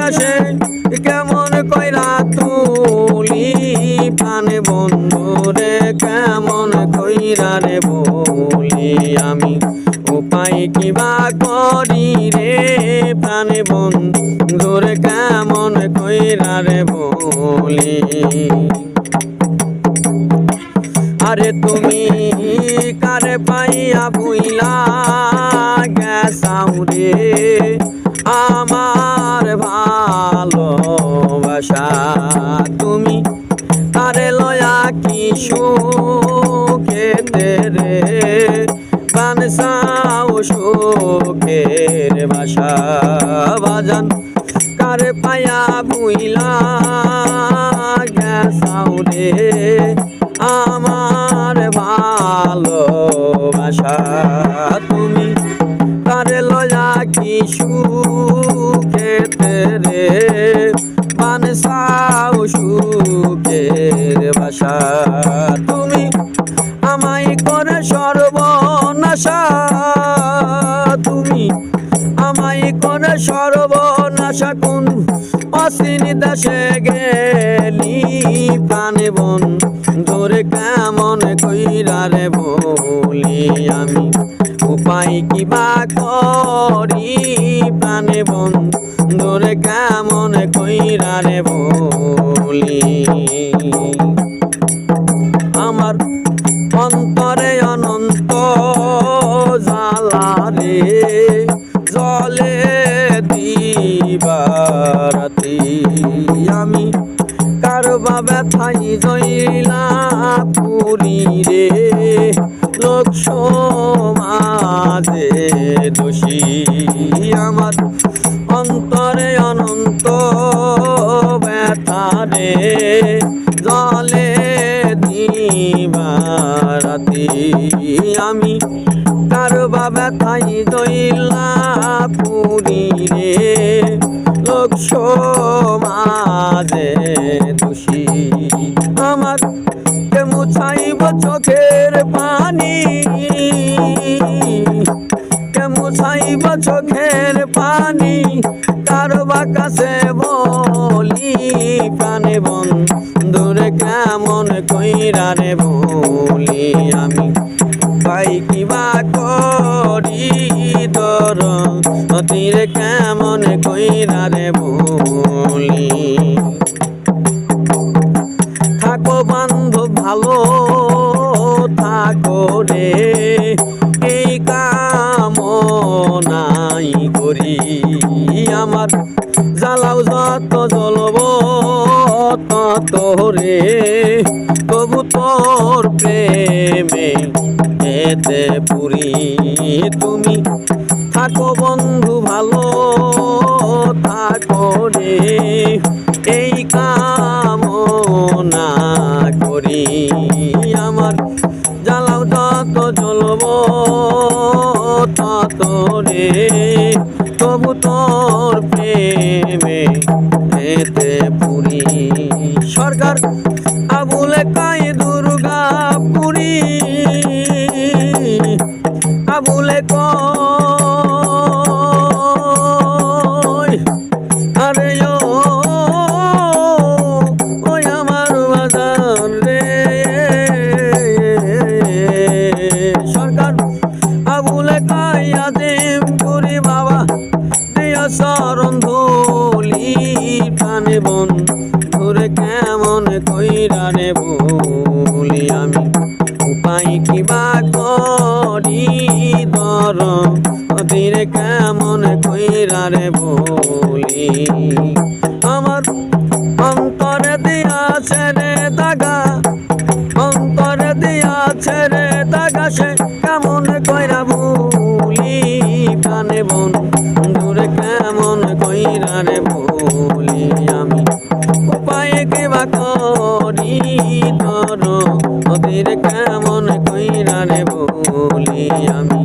আকাশে কেমন কইরা তুলি? প্রাণে বন্ধুরে কেমন কইরা রে বলি আমি? উপায় কিবা করি রে? প্রাণে বন্ধুরে কেমন কইরা রে বলি? আরে তুমি কারে পাইয়া বুইলা? গেছাও রে আমার সুখেতে রে বানসাও শোকের বাসা বাজান। কার পায়া বুইলা গেছাও রে আমার ভালোবাসা। সুখের বাসা তুমি আমায় করে সর্বনাশা। তুমি আমায় করে সর্বনাশা। কোন অসীন দেশে গেলি প্রাণে বন? ধরে কেমন কইরা বলি আমি? উপায় কিবা করি প্রাণে বন? ধরে কেমন কইরা রে বলি? আমার অন্তরে অনন্ত জ্বালা রে, জলে দিবারাতি। আমি কারবা ব্যথাই জইলা পুরি রে, লোক সমাজে জলে দিবারাতি আমি কারবা ব্যথাই দইলা পুরি রে। লোক সমাজে দোষী। আমার কে মুছাইব চোখের পানি? কে মুছাইব চোখের পানি? কারবা কাছে বলি প্রাণে বন্ধুরে কেমন কইরা রে বলি আমি? পাই কিবা করি তীরে? কেমন কইরা রে বলি? থাকো বান্ধব, ভালো থাকো রে। এই কামনাই করি। আমার জ্বালাও যত জ্বলব। তত রে, তবু তোর প্রেমে এতে পুরি তুমি। থাকো বন্ধু, ভালো থাকো রে, এই কামনা করি। আমার জ্বালাও যত জ্বলব, তত রে, তবু তোর প্রেমে এতে পুরি। সরকার আবুলে কাই দুর্গা পুরী আবুলে কই আরে ওই আমার আবুলে কাই আদিম পুরি বাবা, দিয়া শরণ ধুলি প্রাণে বন করি দর অধীর কেমন কইরা রে বলি। আমার অন্তরে দিয়াছে রে দাগা, অন্তরে দিয়াছে রে দাগা, সে কেমন কইরা ভুলি কানে বন দূরে কেমন কইরা রে বলি? আমি উপায় কি বা করি তোর ওদের কেমন কইরা রে বলি? Yeah.